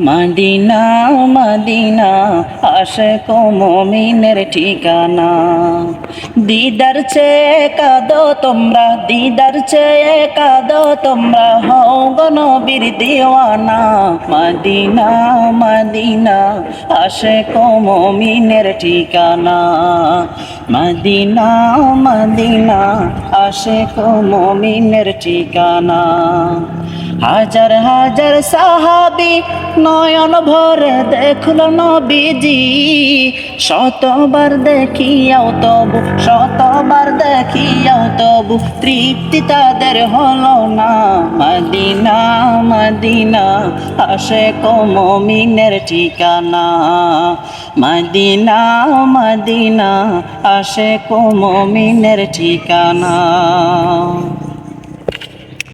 Medina Medina আসে কমিনের ঠিকানা। দিদার চেয়ে কাঁদো তোমরা, দিদার চেয়ে কাঁদো তোমরা, হও গনবীর দিওয়ানা। মদিনা মদিনা আসে কমিনের ঠিকানা। মদিনা মদিনা আসে কমিনের ঠিকানা। হাজার হাজার সাহাবি নয়ন ভরে দেখল নবীজি। শতবার দেখিয়াও তবু, শতবার দেখিয়াও তবু তৃপ্তি তাদের হলো না। মদিনা মদিনা আসে কমিনের ঠিকানা। মদিনা মদিনা আসে কমিনের ঠিকানা।